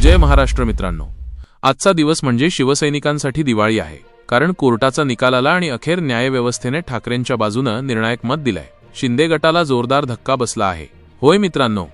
जय महाराष्ट्र मित्रांनो. आजचा दिवस म्हणजे शिवसैनिकांसाठी दिवाळी आहे. कारण कोर्टाचा निकाल आला आणि अखेर न्यायव्यवस्थेने ठाकरेंच्या बाजूनं निर्णायक मत दिलंय. शिंदे गटाला जोरदार धक्का बसला आहे. होय मित्रांनो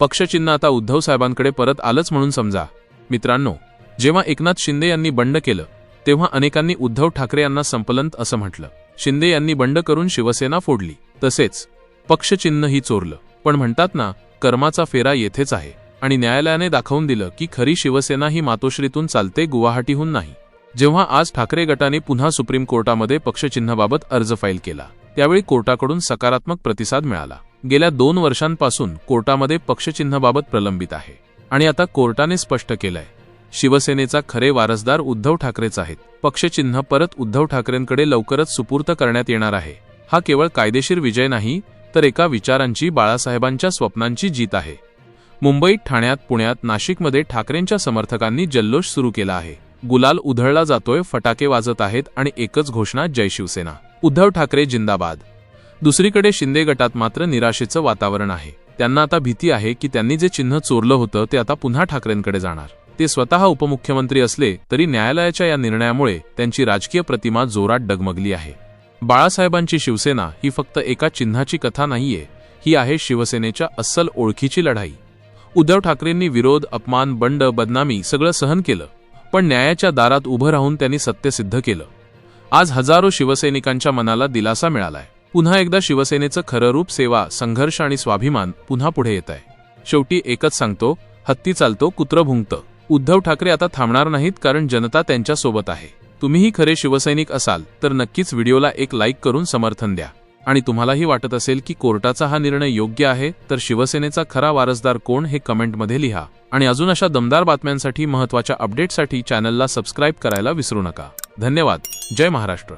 पक्षचिन्ह आता उद्धव साहेबांकडे परत आलंच म्हणून समजा. मित्रांनो जेव्हा एकनाथ शिंदे यांनी बंड केलं तेव्हा अनेकांनी उद्धव ठाकरे यांना संपलंत असं म्हटलं. शिंदे यांनी बंड करून शिवसेना फोडली. तसेच पक्षचिन्हही चोरलं. पण म्हणतात ना कर्माचा फेरा येथेच आहे. आणि न्यायालयाने दाखवून दिलं की खरी शिवसेना ही मातोश्रीतून चालते गुवाहाटीहून नाही. जेव्हा आज ठाकरे गटाने पुन्हा सुप्रीम कोर्टामध्ये पक्षचिन्हाबाबत अर्ज फाईल केला त्यावेळी कोर्टाकडून सकारात्मक प्रतिसाद मिळाला. गेल्या दोन वर्षांपासून कोर्टामध्ये पक्षचिन्हाबाबत प्रलंबित आहे. आणि आता कोर्टाने स्पष्ट केलंय शिवसेनेचा खरे वारसदार उद्धव ठाकरेच आहेत. पक्षचिन्ह परत उद्धव ठाकरेंकडे लवकरच सुपूर्त करण्यात येणार आहे. हा केवळ कायदेशीर विजय नाही तर एका विचारांची बाळासाहेबांच्या स्वप्नांची जीत आहे. मुंबईत ठाण्यात पुण्यात नाशिकमध्ये ठाकरेंच्या समर्थकांनी जल्लोष सुरू केला आहे. गुलाल उधळला जातोय फटाके वाजत आहेत आणि एकच घोषणा जय शिवसेना. उद्धव ठाकरे जिंदाबाद. दुसरीकडे शिंदे गटात मात्र निराशेचं वातावरण आहे. त्यांना आता भीती आहे की त्यांनी जे चिन्ह चोरलं होतं ते आता पुन्हा ठाकरेंकडे जाणार. ते स्वतः उपमुख्यमंत्री असले तरी न्यायालयाच्या या निर्णयामुळे त्यांची राजकीय प्रतिमा जोरात डगमगली आहे. बाळासाहेबांची शिवसेना ही फक्त एका चिन्हाची कथा नाहीये ही आहे शिवसेनेच्या अस्सल ओळखीची लढाई. उद्धव ठाकरेंनी विरोध अपमान बंड बदनामी सगळं सहन केलं पण न्यायाच्या दारात उभं राहून त्यांनी सत्य सिद्ध केलं. आज हजारो शिवसैनिकांच्या मनाला दिलासा मिळालाय. पुन्हा एकदा शिवसेनेचं खरं रूप सेवा संघर्ष आणि स्वाभिमान पुन्हा पुढे येत आहे. शेवटी एकच सांगतो हत्ती चालतो कुत्र भुंकतं. उद्धव ठाकरे आता थांबणार नाहीत कारण जनता त्यांच्यासोबत आहे. तुम्हीही खरे शिवसैनिक असाल तर नक्कीच व्हिडिओला एक लाईक करून समर्थन द्या. आणि तुम्हालाही वाटत असेल की कोर्टाचा हा निर्णय योग्य आहे तर शिवसेनेचा खरा वारसदार कोण हे कमेंटमध्ये लिहा. आणि अजून अशा दमदार बातम्यांसाठी महत्त्वाच्या अपडेटसाठी चॅनलला सबस्क्राईब करायला विसरू नका. धन्यवाद. जय महाराष्ट्र.